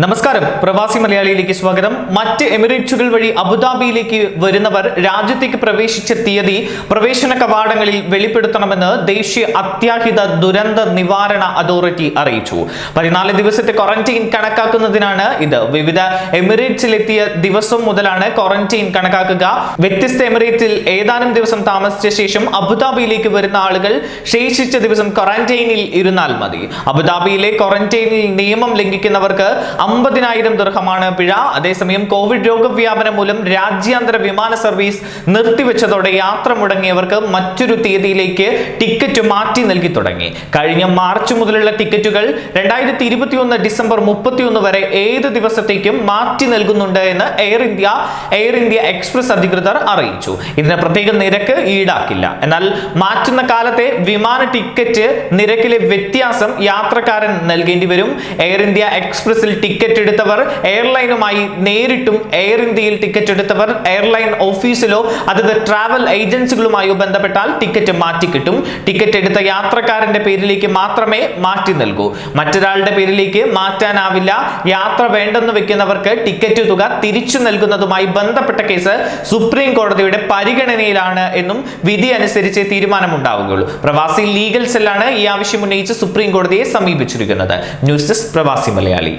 നമസ്കാരം. പ്രവാസി മലയാളിയിലേക്ക് സ്വാഗതം. മറ്റ് എമിറേറ്റ്സുകൾ വഴി അബുദാബിയിലേക്ക് വരുന്നവർ രാജ്യത്തേക്ക് പ്രവേശിച്ച തീയതി പ്രവേശന കവാടങ്ങളിൽ വെളിപ്പെടുത്തണമെന്ന് ദേശീയ അത്യാഹിത ദുരന്ത നിവാരണ അതോറിറ്റി അറിയിച്ചു. പതിനാല് ദിവസത്തെ ക്വാറന്റൈൻ കണക്കാക്കുന്നതിനാണ് ഇത്. വിവിധ എമിറേറ്റ്സിലെത്തിയ ദിവസം മുതലാണ് ക്വാറന്റൈൻ കണക്കാക്കുക. വ്യത്യസ്ത എമിറേറ്റിൽ ഏതാനും ദിവസം താമസിച്ച ശേഷം അബുദാബിയിലേക്ക് വരുന്ന ആളുകൾ ശേഷിച്ച ദിവസം ക്വാറന്റൈനിൽ ഇരുന്നാൽ മതി. അബുദാബിയിലെ ക്വാറന്റൈനിൽ നിയമം ലംഘിക്കുന്നവർക്ക് അമ്പതിനായിരം ദീർഘമാണ് പിഴ. അതേസമയം കോവിഡ് രോഗവ്യാപനം മൂലം രാജ്യാന്തര വിമാന സർവീസ് നിർത്തിവെച്ചതോടെ യാത്ര മുടങ്ങിയവർക്ക് മറ്റൊരു തീയതിയിലേക്ക് ടിക്കറ്റ് മാറ്റി നൽകി തുടങ്ങി. കഴിഞ്ഞ മാർച്ച് മുതലുള്ള ടിക്കറ്റുകൾ രണ്ടായിരത്തി ഇരുപത്തിയൊന്ന് ഡിസംബർ മുപ്പത്തിയൊന്ന് വരെ ഏത് ദിവസത്തേക്കും മാറ്റി നൽകുന്നുണ്ട് എന്ന് Air India Air India Express അധികൃതർ അറിയിച്ചു. ഇതിന് പ്രത്യേക നിരക്ക് ഈടാക്കില്ല. എന്നാൽ മാറ്റുന്ന കാലത്തെ വിമാന ടിക്കറ്റ് നിരക്കിലെ വ്യത്യാസം യാത്രക്കാരൻ നൽകേണ്ടി വരും. എയർ ഇന്ത്യ എക്സ്പ്രസിൽ ടിക്കറ്റ് എടുത്തവർ എയർലൈനുമായി നേരിട്ടും എയർ ഇന്ത്യയിൽ ടിക്കറ്റ് എടുത്തവർ എയർലൈൻ ഓഫീസിലോ അതത് ട്രാവൽ ഏജൻസികളുമായോ ബന്ധപ്പെട്ടാൽ ടിക്കറ്റ് മാറ്റി കിട്ടും. ടിക്കറ്റ് എടുത്ത യാത്രക്കാരന്റെ പേരിലേക്ക് മാത്രമേ മാറ്റി നൽകൂ. മറ്റൊരാളുടെ പേരിലേക്ക് മാറ്റാനാവില്ല. യാത്ര വേണ്ടെന്ന് വെക്കുന്നവർക്ക് ടിക്കറ്റ് തുക തിരിച്ചു നൽകുന്നതുമായി ബന്ധപ്പെട്ട കേസ് സുപ്രീം കോടതിയുടെ പരിഗണനയിലാണ് എന്നും വിധി അനുസരിച്ച് തീരുമാനമുണ്ടാവുകയുള്ളൂ. പ്രവാസി ലീഗൽ സെല്ലാണ് ഈ ആവശ്യം ഉന്നയിച്ച് സുപ്രീം കോടതിയെ സമീപിച്ചിരിക്കുന്നത്. ന്യൂസ് ഡെസ്ക് പ്രവാസി മലയാളി.